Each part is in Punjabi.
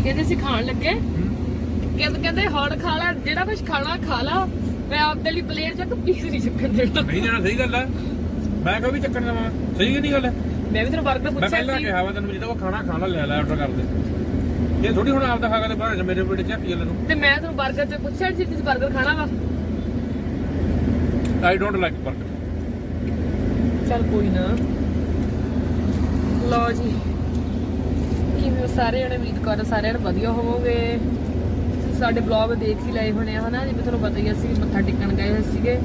ਕੀ ਕਹਿੰਦੇ ਸੀ ਖਾਣ ਲੱਗੇ। ਕਹਿੰਦੇ ਕਹਿੰਦੇ ਹੁਣ ਖਾ ਲੈ ਜਿਹੜਾ ਕੁਝ ਖਾਣਾ ਖਾ ਲਾ। ਮੈਂ ਆਪਦੇ ਲਈ ਪਲੇਟ ਚੱਕ ਪੀਸ ਨਹੀਂ ਚੱਕਣ ਦੇਣਾ। ਨਹੀਂ ਜਾਣਾ ਸਹੀ ਗੱਲ ਹੈ ਮੈਂ ਕਿਹਾ ਵੀ ਚੱਕਣ ਲਵਾਂ ਸਹੀ ਕਿ ਨਹੀਂ ਗੱਲ? ਮੈਂ ਵੀ ਤੈਨੂੰ ਮੈਂ ਪੁੱਛਿਆ ਪਹਿਲਾਂ ਸੀ। ਕਿਹਾ ਵਾ ਤੈਨੂੰ ਜਿਹੜਾ ਉਹ ਖਾਣਾ ਖਾਣਾ ਲੈ ਲੈ ਆਰਡਰ ਕਰ ਦੇ ਇਹ ਥੋੜੀ ਹੁਣ ਆਪਦਾ ਖਾ ਕੇ ਬਾਹਰ ਮੇਰੇ ਪੇਟ ਚੱਕ ਜਾਂਦੇ ਨੂੰ। ਤੇ ਮੈਂ ਤੈਨੂੰ ਬਰਗਰ ਤੇ ਪੁੱਛਿਆ ਸੀ ਤੁਸੀਂ ਬਰਗਰ ਖਾਣਾ ਵਾ? ਆਈ ਡੋਨਟ ਲਾਈਕ 버ਗਰ ਚੱਲ ਕੋਈ ਨਾ। ਲਓ ਜੀ। ਹੋ ਸਾਰੇ ਜਣੇ ਉਮੀਦ ਕਰਦਾ ਸਾਰਿਆਂ ਨੂੰ ਵਧੀਆ ਹੋਵੋਗੇ। ਤੁਸੀਂ ਸਾਡੇ ਬਲੌਗ ਦੇਖ ਹੀ ਲਏ ਹੋਣੇ ਆ ਹਨਾ? ਜਿਵੇਂ ਤੁਹਾਨੂੰ ਪਤਾ ਹੀ ਅਸੀਂ ਮੱਥਾ ਟੇਕਣ ਗਏ ਹੋਏ ਸੀਗੇ।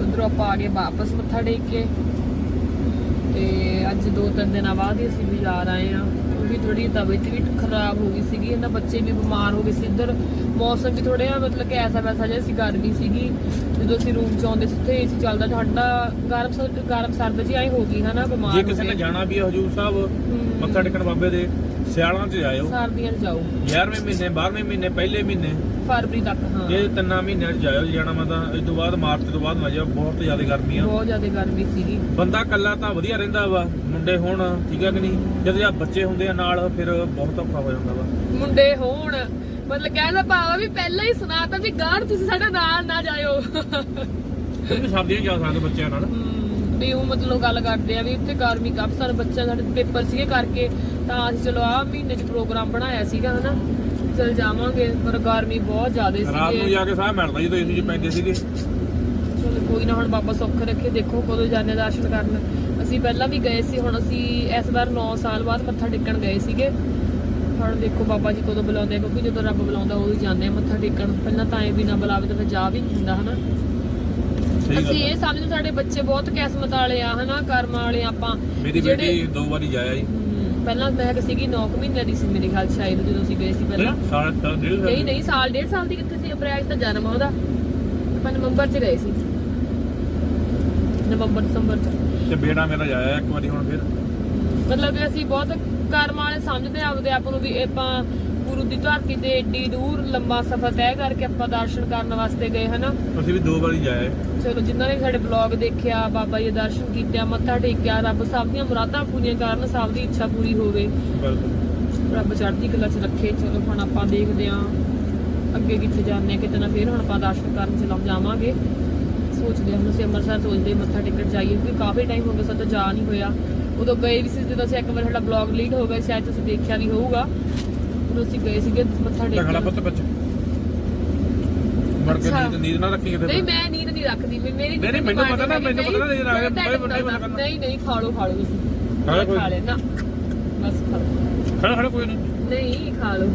ਉਧਰੋਂ ਆਪਾਂ ਆ ਗਏ ਵਾਪਸ ਮੱਥਾ ਟੇਕ ਕੇ। ਤੇ ਅੱਜ ਦੋ ਤਿੰਨ ਦਿਨਾਂ ਬਾਅਦ ਹੀ ਅਸੀਂ ਬਾਜ਼ਾਰ ਆਏ ਆ। ਵੀ ਥੋੜੀ ਤਬੀਅਤ ਵੀ ਖਰਾਬ ਹੋ ਗਈ ਸੀਗੀ ਇਹਨਾਂ ਬੱਚੇ ਵੀ ਬਿਮਾਰ ਹੋ ਗਏ ਸੀ। ਇੱਧਰ ਮੌਸਮ ਵੀ ਥੋੜਾ ਜਿਹਾ ਮਤਲਬ ਕਿ ਐਸਾ ਵੈਸਾ ਜਿਹਾ ਸੀ ਗਰਮੀ ਸੀਗੀ। ਜਦੋਂ ਅਸੀਂ ਰੂਮ ਚ ਆਉਂਦੇ ਸੀ ਉੱਥੇ ਏਸੀ ਚੱਲਦਾ ਠੰਡਾ ਗਰਮ ਸਰਦ ਗਰਮ ਸਰਦ ਜੀ ਆਈ ਹੋ ਗਈ ਹਨਾ? ਬਿਮਾਰ ਜੇ ਕਿਸੇ ਨੇ। ਜਾਣਾ ਵੀ ਹਜੂਰ ਸਾਹਿਬ ਮੱਥਾ ਟੇਕਣ ਬਾਬੇ ਦੇ ਸਿਆਲਾਂ 'ਚ ਜਾਇਓ। ਸਰਦੀਆਂ ਚ ਜਾਓ। 11ਵੇਂ ਮਹੀਨੇ 12ਵੇਂ ਮਹੀਨੇ ਪਹਿਲੇ ਮਹੀਨੇ। ਫਰਵਰੀ ਤੱਕ ਹਾਂ। ਇਹ ਤਿੰਨਾਂ ਮਹੀਨਿਆਂ 'ਚ ਜਾਇਓ ਜੇ ਜਾਣਾ ਮੈਂ ਤਾਂ ਇਸ ਤੋਂ ਬਾਅਦ ਮਾਰਚ ਤੋਂ ਬਾਅਦ ਨਾ ਜਾਓ ਬਹੁਤ ਜ਼ਿਆਦਾ ਗਰਮੀ ਆ ਬਹੁਤ ਜ਼ਿਆਦਾ ਗਰਮੀ ਸੀਗੀ। ਬੰਦਾ ਇਕੱਲਾ ਤਾਂ ਵਧੀਆ ਰਹਿੰਦਾ ਵਾ ਮੁੰਡੇ ਹੋਣ ਠੀਕ ਹੈ ਕਿ ਨਹੀਂ? ਜਦੋਂ ਜਾਂ ਬੱਚੇ ਹੁੰਦੇ ਆ ਨਾਲ ਫਿਰ ਬਹੁਤ ਔਖਾ ਹੋ ਜਾਂਦਾ ਵਾ। ਮੁੰਡੇ ਹੋਣ ਮਤਲਬ ਕਹਿੰਦਾ ਭਾਵਾ ਵੀ ਪਹਿਲਾਂ ਹੀ ਸੁਣਾਤਾ ਵੀ ਗਾੜ ਤੁਸੀਂ ਸਾਡੇ ਨਾਲ ਨਾ ਜਾਇਓ। ਵੀ ਸਰਦੀਆਂ 'ਚ ਜਾ ਸਕਦੇ ਬੱਚਿਆਂ ਨਾਲ। ਵੀ ਉਹ ਮਤਲਬ ਗੱਲ ਕਰਦੇ ਆ ਵੀ ਉੱਥੇ ਗਰਮੀ ਕਾਫੀ ਸਾਰੇ ਬੱਚਿਆਂ ਸਾਡੇ ਪੇਪਰ ਸੀਗੇ ਕਰਕੇ ਤਾਂ ਅਸੀਂ ਚਲੋ ਆ ਮਹੀਨੇ ਚ ਪ੍ਰੋਗਰਾਮ ਬਣਾਇਆ ਸੀਗਾ ਹਨਾ ਚਲ ਜਾਵਾਂਗੇ ਪਰ ਗਰਮੀ ਬਹੁਤ ਜ਼ਿਆਦਾ ਰਾਤ ਨੂੰ ਸੀਗੀ ਜਾ ਕੇ ਸਾਹ ਮਿਲਦਾ ਜਦੋਂ ਏਸੀ 'ਚ ਪੈਂਦੇ ਸੀਗੇ। ਚਲੋ ਕੋਈ ਨਾ ਹੁਣ ਬਾਬਾ ਸੁੱਖ ਰੱਖੇ ਦੇਖੋ ਕਦੋਂ ਜਾਣੇ ਦਰਸ਼ਨ ਕਰਨ। ਅਸੀਂ ਪਹਿਲਾਂ ਵੀ ਗਏ ਸੀ ਹੁਣ ਅਸੀਂ ਇਸ ਵਾਰ 9 ਸਾਲ ਬਾਅਦ ਮੱਥਾ ਟੇਕਣ ਗਏ ਸੀਗੇ। ਹੁਣ ਦੇਖੋ ਬਾਬਾ ਜੀ ਕਦੋਂ ਬੁਲਾਉਂਦੇ ਕਿਉਂਕਿ ਜਦੋਂ ਰੱਬ ਬੁਲਾਉਂਦਾ ਉਦੋਂ ਹੀ ਜਾਂਦੇ ਆ ਮੱਥਾ ਟੇਕਣ। ਪਹਿਲਾਂ ਤਾਂ ਐ ਵੀ ਨਾ ਬੁਲਾਵੇ ਤਾਂ ਫਿਰ ਜਾ ਵੀ ਨਹੀਂ ਹੁੰਦਾ ਹਨਾ। ਅਸੀਂ ਇਹ ਸਮਝਦੇ ਸਾਡੇ ਬੱਚੇ ਬਹੁਤ ਕਿਸਮਤ ਵਾਲੇ ਆ ਹਨਾ ਕਰਮ ਵਾਲੇ ਆਪਾਂ। ਮੇਰੀ ਜਿਹੜੇ- ਬੇਟੀ ਦੋ ਵਾਰੀ ਜਾਇਆ ਜੀ। ਪਹਿਲਾਂ ਮੈਂ ਕਿ ਸੀਗੀ 9 ਮਹੀਨਿਆਂ ਦੀ ਸੀ ਮੇਰੇ ਖਿਆਲ 'ਚ ਸ਼ਾਇਦ ਜਦੋਂ ਅਸੀਂ ਗਏ ਸੀ ਪਹਿਲਾਂ। ਸਾਲ ਸਾਲ ਡੇਢ ਸਾਲ ਨਹੀਂ ਨਹੀਂ ਸਾਲ ਡੇਢ ਸਾਲ ਦੀ ਕਿੱਥੇ ਸੀ ਅਪ੍ਰੈਲ ਤਾਂ ਜਨਮ ਆ ਉਹਦਾ। ਆਪਾਂ ਨਵੰਬਰ 'ਚ ਗਏ ਸੀ। ਨਵੰਬਰ ਦਸੰਬਰ 'ਚ। ਤੇ ਬੇੜਾ ਮੇਰਾ ਜਾਇਆ ਇੱਕ ਵਾਰੀ ਹੁਣ ਫਿਰ। ਮਤਲਬ ਕਿ ਅਸੀਂ ਬਹੁਤ ਕਰਮ ਵਾਲੇ ਸਮਝਦੇ ਆ ਆਪਦੇ ਆਪ ਨੂੰ ਵੀ ਆਪਾਂ ਗੁਰੂ ਦੀ ਧਰਤੀ ਤੇ ਏਡੀ ਦੂਰ ਲੰਬਾ ਸਫ਼ਰ ਤੈਅ ਕਰਕੇ ਆਪਾਂ ਦਰਸ਼ਨ ਕਰਨ ਵਾਸਤੇ ਗਏ ਹਨਾ? ਅਸੀਂ ਵੀ ਦੋ ਵਾਰੀ ਜਾਇਆ ਚਲੋ ਜਿਨ੍ਹਾਂ ਨੇ ਸਾਡੇ ਬਲੌਗ ਦੇਖਿਆ ਬਾਬਾ ਜੀ ਦੇ ਦਰਸ਼ਨ ਕੀਤੇ ਮੱਥਾ ਟੇਕਿਆ ਰੱਬ ਸਭ ਦੀਆਂ ਮੁਰਾਦਾਂ ਪੂਰੀਆਂ ਕਰਨ ਸਭ ਦੀ ਇੱਛਾ ਪੂਰੀ ਹੋਵੇ। ਬਿਲਕੁਲ। ਰੱਬ ਚੜ੍ਹਦੀ ਕਲਾ 'ਚ ਰੱਖੇ। ਚਲੋ ਹੁਣ ਆਪਾਂ ਦੇਖਦੇ ਆਂ ਅੱਗੇ ਕਿੱਥੇ ਜਾਂਦੇ ਆ ਕਿਤੇ ਨਾ ਫੇਰ ਹੁਣ ਆਪਾਂ ਦਰਸ਼ਨ ਕਰਨ ਚਲਾ ਜਾਵਾਂਗੇ। ਸੋਚਦੇ ਹਾਂ ਅਸੀਂ ਅੰਮ੍ਰਿਤਸਰ ਸੋਚਦੇ ਮੱਥਾ ਟੇਕਣ ਜਾਈਏ ਕਿਉਂਕਿ ਕਾਫੀ ਟਾਈਮ ਹੋ ਗਿਆ ਸਾਡਾ ਜਾ ਨਹੀਂ ਹੋਇਆ। ਉਦੋਂ ਗਏ ਵੀ ਸੀ ਜਦੋਂ ਅਸੀਂ ਇੱਕ ਵਾਰ ਸਾਡਾ ਬਲੌਗ ਲੀਡ ਹੋ ਗਿਆ ਸ਼ਾਇਦ ਤੁਸੀਂ ਦੇਖਿਆ ਵੀ ਹੋਊਗਾ। ਅਸੀਂ ਗਏ ਸੀਗੇ ਮੱਥਾ ਟੇਕਣ। ਪੁੱਤ ਬੱਚ ਮਰ ਕੇ। ਨੀਂਦ ਨੀਂਦ ਨਾ ਰੱਖੀ ਕਿਤੇ ਨਹੀਂ ਮੈਂ ਨੀਂਦ ਨਹੀਂ ਰੱਖਦੀ। ਮੈਂ- ਮੇਰੀ ਨਹੀਂ, ਨਹੀਂ, ਮੈਨੂੰ ਪਤਾ ਨਾ, ਮੈਨੂੰ ਪਤਾ ਨਾ, ਇਹ ਰਾਗ- ਬੜੇ ਵੱਡੇ ਬੰਦੇ। ਨਹੀਂ ਨਹੀਂ ਖਾ ਲਓ ਖਾ ਲਓ ਤੁਸੀਂ ਖਾ। ਖਾ ਲੈ ਨਾ ਬਸ ਖਾ ਲਓ। ਖੜਾ ਖੜਾ ਕੋਈ ਨਹੀਂ। ਨਹੀਂ ਖਾ ਲਓ।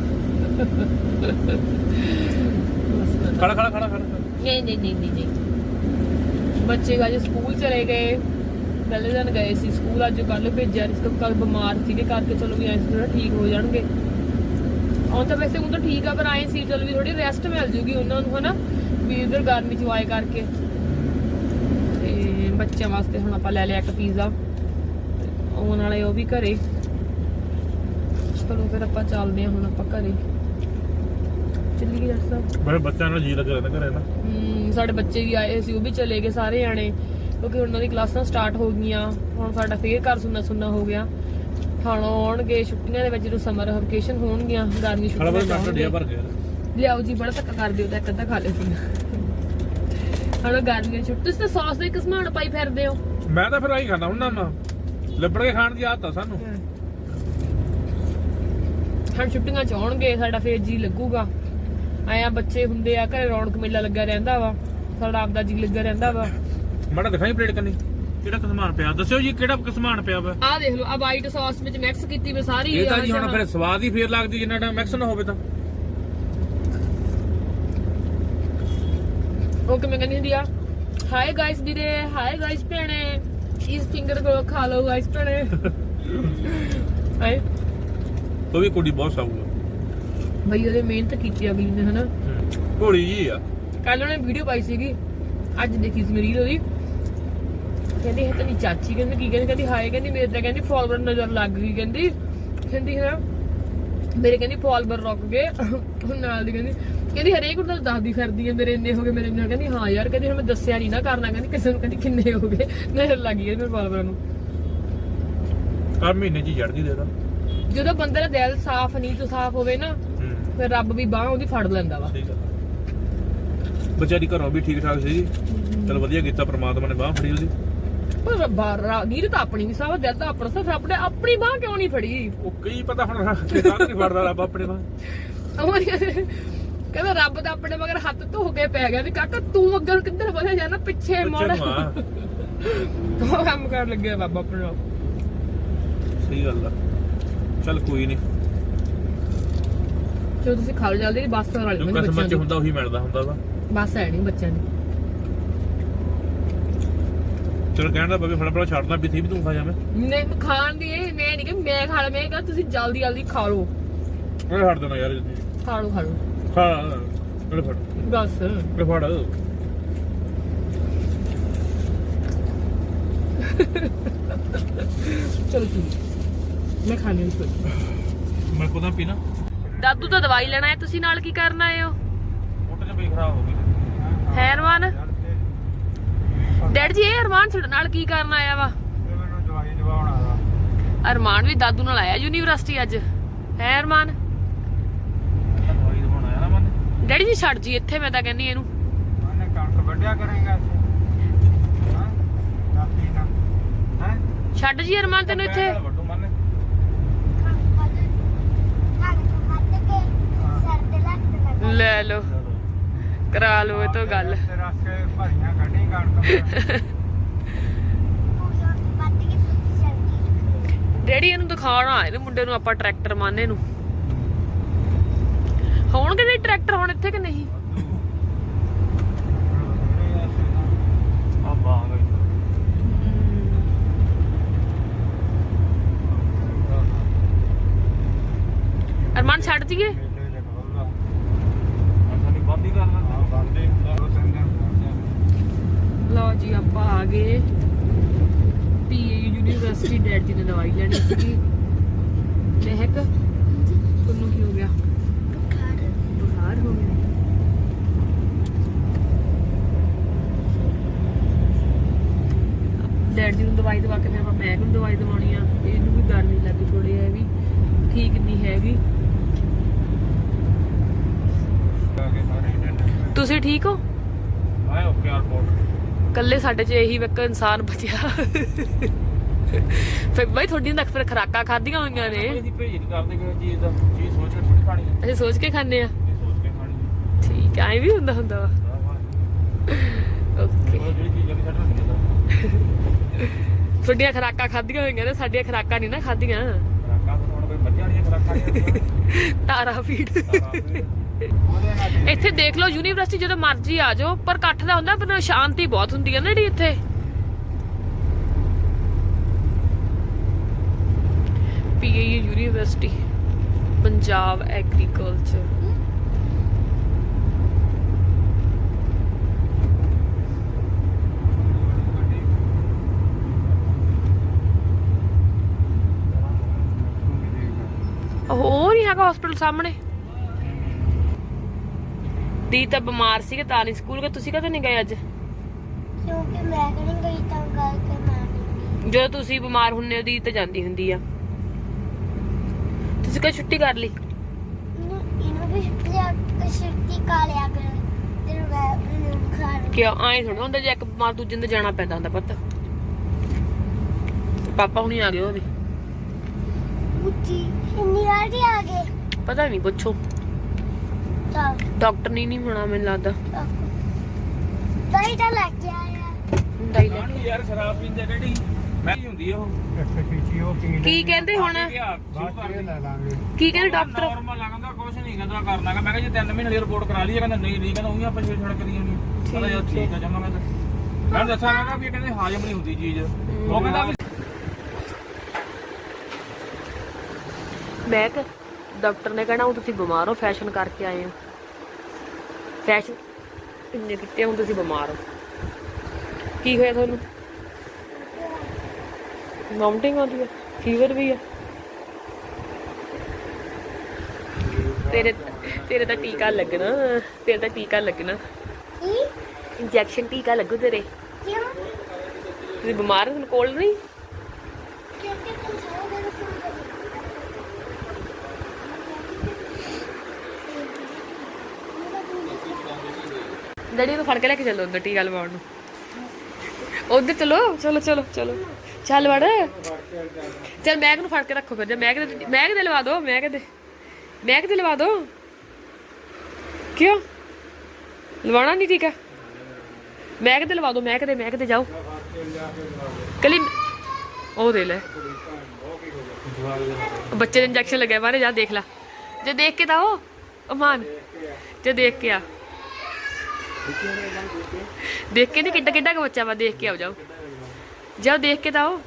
ਖੜਾ ਖੜਾ ਖੜਾ ਖੜਾ। ਨਹੀਂ ਨਹੀਂ ਨਹੀਂ ਨਹੀਂ ਬੱਚੇ ਅੱਜ ਸਕੂਲ ਚਲੇ ਗਏ। ਪਹਿਲੇ ਦਿਨ ਗਏ ਸੀ। ਸਕੂਲ ਅੱਜ ਕੱਲ ਭੇਜਿਆ। ਇਸ ਕੱਲ ਬਿਮਾਰ ਸੀਗੇ। ਕਰਕੇ ਚਲੋ ਵੀ ਐਂ ਥੋੜਾ ਠੀਕ ਹੋ ਜਾਣਗੇ। ਹੁਣ ਤਾਂ ਵੈਸੇ ਹੁਣ ਤਾਂ ਠੀਕ ਆ ਪਰ ਆਏ ਸੀ ਚਲੋ ਵੀ ਥੋੜੀ ਰੈਸਟ ਮਿਲ ਜੂਗੀ ਉਹਨਾਂ ਨੂੰ ਹਨਾ? ਵੀ ਇਧਰ ਗਰਮੀ ਚ ਆਏ ਕਰਕੇ। ਤੇ ਬੱਚਿਆਂ ਵਾਸਤੇ ਹੁਣ ਆਪਾਂ ਲੈ ਲਿਆ ਇੱਕ ਪੀਜ਼ਾ ਆਉਣ ਵਾਲੇ ਉਹ ਵੀ ਘਰੇ। ਚਲੋ ਫਿਰ ਆਪਾਂ ਚੱਲਦੇ ਹਾਂ ਹੁਣ ਆਪਾਂ ਘਰੇ। ਚੱਲੀਏ ਜੱਟ ਸਾਹਿਬ। ਬੜੇ ਬੱਚਿਆਂ ਨਾਲ ਜੀ ਲੱਗਾ ਰਹਿੰਦਾ ਘਰੇ ਨਾ ਹਮ, ਸਾਡੇ ਬੱਚੇ ਵੀ ਆਏ ਸੀ ਉਹ ਵੀ ਚਲੇ ਗਏ ਸਾਰੇ ਜਾਣੇ। ਕਿਉਂਕਿ ਉਹਨਾਂ ਦੀ ਕਲਾਸਾਂ ਸਟਾਰਟ ਹੋ ਗਈਆਂ। ਹੁਣ ਸਾਡਾ ਫੇਰ ਘਰ ਸੁੰਨਾ ਸੁੰਨਾ ਹੋ ਗਿਆ। ਹੁਣ ਆਉਣਗੇ ਛੁੱਟੀਆਂ ਦੇ ਵਿੱਚ ਜਦੋਂ ਸਮਰ ਵਕੇਸ਼ਨ ਹੋਣਗੀਆਂ ਗਰਮੀ ਬੜੇ ਛੁੱਟੀਆਂ ਮਾਸਟਰ ਡੇ ਭਰ ਗਿਆ ਲਿਆਓ ਜੀ ਬੜਾ ਧੱਕਾ ਕਰ ਦਿਓ ਤਾਂ ਇੱਕ ਅੱਧਾ ਖਾ ਲਿਓ ਸੀ ਹੁਣ ਗਰਮੀਆਂ ਛੁੱਟੀ ਤੁਸੀਂ ਤਾਂ ਸੌਸ ਦੇ ਕਿਸਮਾਨ ਪਾਈ ਫਿਰਦੇ ਹੋ। ਮੈਂ ਤਾਂ ਫਿਰ ਆਹੀ ਖਾਂਦਾ ਹੁੰਦਾ ਨਾ ਲੱਭੜ ਕੇ ਖਾਣ ਦੀ ਆਦਤ ਆ ਸਾਨੂੰ। ਹੁਣ ਛੁੱਟੀਆਂ ਚ ਆਉਣਗੇ ਸਾਡਾ ਫੇਰ ਜੀ ਲੱਗੂਗਾ। ਆਇਆ ਬੱਚੇ ਹੁੰਦੇ ਆ ਘਰੇ ਰੌਣਕ ਮੇਲਾ ਲੱਗਾ ਰਹਿੰਦਾ ਵਾ। ਸਾਡਾ ਆਪਦਾ ਜੀ ਲੱਗਾ ਰਹਿੰਦਾ ਵਾ। ਮਾੜਾ ਦਿਖਾਈ ਪਲੇਟ ਕੰਨੀ। ਕਿਹੜਾ ਕਸਮਾਨ ਪਿਆ? ਦੱਸਿਓ ਜੀ ਕਿਹੜਾ ਕਸਮਾਨ ਪਿਆ ਵਾ? ਆਹ ਦੇਖ ਲਓ ਆ ਵਾਈਟ ਸੌਸ ਵਿੱਚ ਮਿਕਸ ਕੀਤੀ ਵੀ ਸਾਰੀ ਇਹ ਤਾਂ ਜੀ ਹੁਣ ਫਿਰ ਸਵਾਦ ਹੀ ਫੇਰ ਲੱਗਦੀ ਜਿੰਨਾ ਟਾਈਮ ਮਿਕਸ ਨਾ ਹੋਵੇ ਤਾਂ। ਉਹ ਕਿਵੇਂ ਕਹਿੰਦੀ ਹੁੰਦੀ ਆ? ਹਾਈ ਗਾਇਸ ਵੀਰੇ ਹਾਈ ਗਾਇਸ ਭੈਣੇ। ਇਸ ਫਿੰਗਰ ਕੋ ਖਾ ਲਓ ਗਾਇਸ ਭੈਣੇ। ਹਾਏ ਉਹ ਵੀ ਕੁੜੀ ਬਹੁਤ ਸਾਊ ਆ। ਬਈ ਉਹਦੇ ਮਿਹਨਤ ਕੀਤੀ ਅਗਲੀ ਨੇ ਹਨਾ? ਘੋੜੀ ਜੀ ਆ। ਕੱਲ ਉਹਨੇ ਵੀਡੀਓ ਪਾਈ ਸੀਗੀ। ਅੱਜ ਦੇਖੀ ਸੀ ਮੇਰੀ ਉਹਦੀ। ਕਹਿੰਦੀ ਹੈ ਤੇਰੀ ਚਾਚੀ ਕਹਿੰਦੀ ਕੀ ਕਹਿੰਦੀ? ਕਹਿੰਦੀ ਹਾਏ ਕਹਿੰਦੀ ਮੇਰੇ ਤਾਂ ਕਹਿੰਦੀ ਫਾਲੋਅਰ ਨਜ਼ਰ ਲੱਗ ਗਈ ਕਹਿੰਦੀ। ਕਹਿੰਦੀ ਹੈ ਮੇਰੇ ਕਹਿੰਦੀ ਫਾਲੋਅਰ ਰੁਕ ਗਏ। ਹੁਣ ਨਾਲ ਦੀ ਕਹਿੰਦੀ ਕਹਿੰਦੀ ਹਰੇਕ ਨੂੰ ਤਾਂ ਦੱਸਦੀ ਫਿਰਦੀ ਹੈ ਮੇਰੇ ਇੰਨੇ ਹੋ ਗਏ ਮੇਰੇ ਇੰਨੇ। ਕਹਿੰਦੀ ਹਾਂ ਯਾਰ ਕਹਿੰਦੀ ਹੁਣ ਮੈਂ ਦੱਸਿਆ ਨਹੀਂ ਨਾ ਕਰਨਾ ਕਹਿੰਦੀ ਕਿਸੇ ਨੂੰ ਕਹਿੰਦੀ ਕਿੰਨੇ ਹੋ ਗਏ ਨਜ਼ਰ ਲੱਗ ਗਈ ਮੇਰੇ ਫਾਲੋਅਰਾਂ ਨੂੰ। ਹਰ ਮਹੀਨੇ ਚ ਹੀ ਚੜਦੀ ਦੇ ਤਾਂ ਜਦੋਂ ਬੰਦੇ ਦਾ ਦਿਲ ਸਾਫ਼ ਨਹੀਂ ਤੋਂ ਸਾਫ਼ ਹੋਵੇ ਨਾ ਫਿਰ ਰੱਬ ਵੀ ਬਾਹ ਉਹਦੀ ਫੜ ਲੈਂਦਾ ਵਾ। ਵਿਚਾਰੀ ਘਰੋਂ ਵੀ ਠੀਕ ਠਾਕ ਸੀ ਚਲ ਵਧੀਆ ਕੀਤਾ ਪ੍ਰਮਾਤਮਾ ਨੇ ਬਾਹ ਫੜੀ ਉਹਦੀ। ਪਰ ਬਾਰਾ ਨੀਰ ਤਾਂ ਆਪਣੀ ਵੀ ਸਾਫ਼ ਦਿਲ ਤਾਂ ਆਪਣਾ ਸਾਫ਼ ਰੱਬ ਨੇ ਆਪਣੀ ਬਾਹ ਕਿਉਂ ਨਹੀਂ ਫੜੀ? ਉਹ ਕਈ ਪਤਾ ਹੁਣ ਨਹੀਂ ਫੜਦਾ ਰੱਬ ਆਪਣੇ ਬਾਹ। ਕਹਿੰਦਾ ਰੱਬ ਦਾ ਆਪਣੇ ਮਗਰ ਹੱਥ ਧੋ ਕੇ ਪੈ ਗਿਆ ਵੀ ਕਾਕਾ ਤੂੰ ਅੱਗੇ ਕਿੱਧਰ ਵਧਿਆ ਜਾਣਾ ਪਿੱਛੇ ਮੁੜ। ਉਹ ਕੰਮ ਕਰ ਲੱਗਿਆ ਬਾਬਾ ਆਪਣੇ ਆਪ ਸਹੀ ਗੱਲ ਆ। ਚਲ ਕੋਈ ਨਹੀਂ ਜੋ ਤੁਸੀਂ ਖਾ ਲਓ ਜਲਦੀ ਬੱਸ ਤੋਂ ਕਿਸਮਤ ਬੱਚਿਆਂ ਦੀ। ਹੁੰਦਾ ਉਹੀ ਮਿਲਦਾ ਹੁੰਦਾ ਵਾ। ਬੱਸ ਹੈ ਨਹੀਂ ਬੱਚਿਆਂ ਦੀ। ਚਲ ਕਹਿਣ ਦਾ ਬਵੇ ਫਟਾਫਟ ਛੱਡਦਾ ਵੀ ਸੀ ਵੀ ਤੂੰ ਖਾ ਜਾਵੇਂ ਨਹੀਂ ਖਾਣ ਦੀ ਇਹ ਮੈਂ ਨਹੀਂ ਕਿ ਮੈਂ ਖਾ ਲਾਂ ਮੈਂ ਕਿਹਾ ਤੁਸੀਂ ਜਲਦੀ ਜਲਦੀ ਖਾ ਲਓ। ਉਹ ਛੱਡ ਦੇਣਾ ਯਾਰ ਜਲਦੀ। ਖਾ ਲਓ ਖਾ ਲਓ। ਖਾ ਲੈ ਫੜ। ਬਸ। ਲੈ ਫੜ। ਚਲੋ ਠੀਕ। ਮੈਂ ਖਾ ਲਈ ਕੋਈ। ਮੈਂ ਕੋਦਾਂ ਪੀਣਾ। ਦਾਦੂ ਤਾਂ ਦਵਾਈ ਲੈਣਾ ਹੈ ਤੁਸੀਂ ਨਾਲ ਕੀ ਕਰਨ ਹੋ? ਮੋਟਰ ਚ ਬਈ ਖਰਾਬ ਹੋ ਗਈ ਹੈ ਅਰਮਾਨ ਡੈਡ ਜੀ ਇਹ ਅਰਮਾਨ ਤੁਹਾਡੇ ਨਾਲ ਕੀ ਕਰਨ ਆਇਆ ਵਾ? ਮੈਨੂੰ ਦਵਾਈ ਦਵਾਉਣ ਆਦਾ ਅਰਮਾਨ ਵੀ ਦਾਦੂ ਨਾਲ ਆਇਆ ਯੂਨੀਵਰਸਿਟੀ ਅੱਜ। ਹੈ ਅਰਮਾਨ? ਦਵਾਈ ਦਵਾਉਣ ਆਇਆ ਨਾ ਮਨ ਡੈਡੀ ਜੀ ਛੱਡ ਜੀ ਇੱਥੇ ਮੈਂ ਤਾਂ ਕਹਿੰਦੀ ਇਹਨੂੰ। ਉਹਨੇ ਕਣਕ ਵੱਢਿਆ ਕਰੇਗਾ ਹਾਂ? ਰਾਤੀ ਨਾ। ਹੈ? ਛੱਡ ਜੀ ਅਰਮਾਨ ਤੈਨੂੰ ਇੱਥੇ। ਵੱਡੂ ਮਨ। ਲੈ ਲਓ। ਕਰਾ ਲਓ ਇਹ ਤੋਂ ਗੱਲ। ਰਸਤੇ ਭਰੀਆਂ ਡੈਡੀ ਇਹਨੂੰ ਆਏ ਨੇ ਮੁੰਡੇ ਨੂੰ ਆਪਾਂ ਟਰੈਕਟਰ ਮਾਨੇ ਨੂੰ। ਹੋਣਗੇ ਨਹੀਂ ਟਰੈਕਟਰ ਹੁਣ ਇੱਥੇ ਕਿ ਨਹੀਂ? ਅਰਮਾਨ ਛੱਡ ਜੀਏ ਸਾਡੀ ਬੰਦ ਹੀ ਕਰ ਲੈਂਦੇ। ਬੰਦ ਹੀ ਹੁੰਦਾ ਉਹ ਸੰਦਰ ਲਓ ਜੀ ਆਪਾਂ ਆ ਗਏ ਪੀਏ ਯੂਨੀਵਰਸਿਟੀ ਡੈਡ ਜੀ ਨੇ ਦਵਾਈ ਲੈਣੀ ਸੀਗੀ। ਮਹਿਕ ਤੁਹਾਨੂੰ ਕੀ ਹੋ ਗਿਆ? ਬੁਖਾਰ ਹੋ ਗਿਆ। ਡੈਡ ਜੀ ਨੂੰ ਦਵਾਈ ਦਵਾ ਕੇ ਫਿਰ ਆਪਾਂ ਮਹਿਕ ਨੂੰ ਦਵਾਈ ਦਵਾਉਣੀ ਆ। ਇਹਨੂੰ ਵੀ ਗਰਮੀ ਲੱਗੀ ਥੋੜੀ ਹੈ ਵੀ ਠੀਕ ਨਹੀਂ ਹੈਗੀ। ਤੁਸੀਂ ਠੀਕ ਹੋ? ਆਏ ਓਕੇ 에어ਪੋਰਟ ਕੱਲੇ ਸਾਡੇ 'ਚ ਇਹੀ ਇੱਕ ਇਨਸਾਨ ਬਚਿਆ। ਫਿਰ ਬਾਈ ਤੁਹਾਡੀਆਂ ਤਾਂ ਫਿਰ ਖਰਾਕਾਂ ਖਾਧੀਆਂ ਹੋਈਆਂ ਨੇ। ਅਸੀਂ ਭੇਜ ਨਹੀਂ ਕਰਦੇ ਕਿ ਚੀਜ਼ ਦਾ ਚੀਜ਼ ਸੋਚ ਕੇ ਥੋੜੀ ਖਾਣੀ ਹੈ ਅਸੀਂ ਸੋਚ ਕੇ ਖਾਂਦੇ ਆ। ਇਹ ਸੋਚ ਕੇ ਖਾਣੀ ਹੈ ਠੀਕ ਐ ਵੀ ਹੁੰਦਾ ਹੁੰਦਾ ਵਾ। ਓਕੇ। ਉਹ ਜਿਹੜੀ ਚੀਜ਼ ਛੱਡ ਨਹੀਂ ਤੁਹਾਡੀਆਂ ਖਰਾਕਾਂ ਖਾਧੀਆਂ ਹੋਈਆਂ ਨੇ ਸਾਡੀਆਂ ਖਰਾਕਾਂ ਨਹੀਂ ਨਾ ਖਾਧੀਆਂ। ਖਰਾਕਾਂ ਤੋਂ ਹੁਣ ਕੋਈ ਮੱਝਾਂ ਵਾਲੀਆਂ ਖਰਾਕਾਂ ਨਹੀਂ ਤਾਰਾ ਫੀਡ। ਇੱਥੇ ਦੇਖ ਲਓ ਯੂਨੀਵਰਸਿਟੀ ਜਦੋਂ ਮਰਜ਼ੀ ਆ ਜਾਓ, ਪਰ ਇਕੱਠ ਦਾ ਹੁੰਦਾ, ਪਰ ਸ਼ਾਂਤੀ ਬਹੁਤ ਹੁੰਦੀ ਹੈ ਨਾ ਜਿਹੜੀ ਇੱਥੇ। ਪੀਏ ਯੂਨੀਵਰਸਿਟੀ ਪੰਜਾਬ ਐਗਰੀਕਲਚਰ ਹੋਰ ਹੀ ਹੈਗਾ ਹਸਪੀਟਲ ਸਾਹਮਣੇ। ਦੀ ਤਾਂ ਬਿਮਾਰ ਸੀਗੇ ਤਾਂ ਨਹੀਂ ਸਕੂਲ ਗਏ। ਤੁਸੀਂ ਕਦੋਂ ਨਹੀਂ ਗਏ ਅੱਜ? ਕਿਉਂਕਿ ਮੈਂ ਕਰੀ ਗਈ ਤਾਂ ਕਰਕੇ ਮੈਂ ਨਹੀਂ ਜਦੋਂ ਤੁਸੀਂ ਬਿਮਾਰ ਹੁੰਨੇ ਹੋ ਦੀ ਤਾਂ ਜਾਂਦੀ ਹੁੰਦੀ ਆ। ਤੁਸੀਂ ਕਦ ਛੁੱਟੀ ਕਰ ਲਈ? ਇਹਨੂੰ ਵੀ ਛੁੱਟੀ ਆ ਛੁੱਟੀ ਕਾ ਲਿਆ ਕਰ ਫਿਰ ਮੈਂ ਖਾਣ ਕਿਉਂ? ਆਏ ਥੋੜਾ ਹੁੰਦਾ ਜੇ ਇੱਕ ਬਿਮਾਰ ਦੂਜੇ ਨੂੰ ਜਾਣਾ ਪੈਂਦਾ ਹੁੰਦਾ ਪੁੱਤ। ਪਾਪਾ ਹੁਣੀ ਆ ਗਏ ਉਹ ਵੀ। ਉੱਚੀ ਇੰਨੀ ਵਾਰੀ ਆ ਗਏ। ਪਤਾ ਨਹੀਂ ਪੁੱਛੋ। ਡਾਕਟਰ ਨਹੀਂ ਨਹੀਂ ਹੋਣਾ ਮੈਨੂੰ ਲੱਗਦਾ। ਦਹੀਂ ਤਾਂ ਲੈ ਕੇ ਆਇਆ ਹੁੰਦਾ ਹੀ ਲੈ ਨਹੀਂ ਯਾਰ ਸ਼ਰਾਬ ਪੀਂਦੇ ਡੈਡੀ ਮੈਂ ਹੀ ਹੁੰਦੀ ਆ ਉਹ? ਕੀ ਕਹਿੰਦੇ ਹੁਣ? ਕੀ ਕਹਿੰਦੇ ਡਾਕਟਰ? ਨਾਰਮਲ ਲੱਗਦਾ ਕੁਝ ਨਹੀਂ ਕਹਿੰਦਾ ਕਰਨਾਗਾ ਮੈਂ ਕਿਹਾ ਜੀ 3 ਮਹੀਨੇ ਦੀ ਰਿਪੋਰਟ ਕਰਾ ਲਈ ਹੈ ਕਹਿੰਦਾ ਨਹੀਂ ਨਹੀਂ ਕਹਿੰਦਾ ਉਹੀ ਆਪਾਂ ਛੇੜ ਛੜ ਕਰੀ ਜਾਂਦੀ ਕਹਿੰਦਾ ਯਾਰ ਠੀਕ ਆ। ਜਮਾ ਮੈਂ ਤਾਂ। ਮੈਂ ਦੱਸਾਂਗਾ ਵੀ ਇਹ ਕਹਿੰਦੇ ਹਾਜ਼ਮ ਨਹੀਂ ਹੁੰਦੀ ਚੀਜ਼। ਉਹ ਕਹਿੰਦਾ ਵੀ ਮੈਂ ਕਿ ਡਾਕਟਰ ਨੇ ਕਹਿਣਾ ਹੁਣ ਤੁਸੀਂ ਬਿਮਾਰ ਹੋ ਫੈਸ਼ਨ ਕਰਕੇ ਆਏ ਹੋ। ਫੈਸ਼ਨ ਇੰਨੇ ਕਿਤੇ ਹੁਣ ਤੁਸੀਂ ਬਿਮਾਰ ਹੋ। ਕੀ ਹੋਇਆ ਤੁਹਾਨੂੰ? ਵੋਮਟਿੰਗ ਆਉਂਦੀ ਹੈ ਫੀਵਰ ਵੀ ਹੈ ਤੇਰੇ ਤੇਰੇ ਤਾਂ ਟੀਕਾ ਲੱਗਣਾ ਤੇਰੇ ਤਾਂ ਟੀਕਾ ਲੱਗਣਾ। ਇੰਜੈਕਸ਼ਨ ਟੀਕਾ ਲੱਗੂ ਤੇਰੇ। ਕਿਉਂ? ਤੁਸੀਂ ਬਿਮਾਰ ਹੋ ਤੁਹਾਨੂੰ ਕੋਲ ਨਹੀਂ ਕਿਉਂਕਿ ਤੂੰ ਸਾਰਾ ਦਿਨ ਸੌਂ ਗਈ ਡੈਡੀ ਨੂੰ ਫੜ ਕੇ ਲੈ ਕੇ ਚੱਲੋ ਅੰਦਰ ਟੀਕਾ ਲਵਾਉਣ ਨੂੰ। ਉਧਰ ਚਲੋ ਚਲੋ ਚਲੋ ਚਲੋ। ਚੱਲ ਵੜ। ਚੱਲ ਮੈਗ ਨੂੰ ਫੜ ਕੇ ਰੱਖੋ ਫਿਰ। ਜੇ ਮੈਗ ਦੇ ਮੈਗ ਦੇ ਲਵਾ ਦਿਓ ਮੈਗ ਦੇ। ਮੈਗ ਦੇ ਲਵਾ ਦਿਓ ਕਿਉਂ? ਲਵਾਉਣਾ ਨਹੀਂ ਠੀਕ ਹੈ ਮੈਗ ਦੇ ਲਵਾ ਦਿਓ ਮੈਗ ਦੇ ਮੈਗ ਦੇ ਜਾਓ। ਕਲੀ ਉਹ ਦੇ ਲੈ। ਬੱਚੇ ਦੇ ਇੰਜੈਕਸ਼ਨ ਲੱਗਿਆ ਬਾਰੇ ਜਾ ਦੇਖ ਲੈ। ਜੇ ਦੇਖ ਕੇ ਤਾਂ ਉਹ ਅਮਾਨ ਜੇ ਦੇਖ ਕੇ ਆ। ਦੇਖ ਕੇ ਨਹੀਂ ਕਿੱਡਾ ਕਿੱਡਾ ਕੁ ਬੱਚਾ ਵਾ, ਦੇਖ ਕੇ ਆਓ ਜਾਓ। ਜਾਓ ਦੇਖ ਕੇ ਤਾਂ ਆਓ।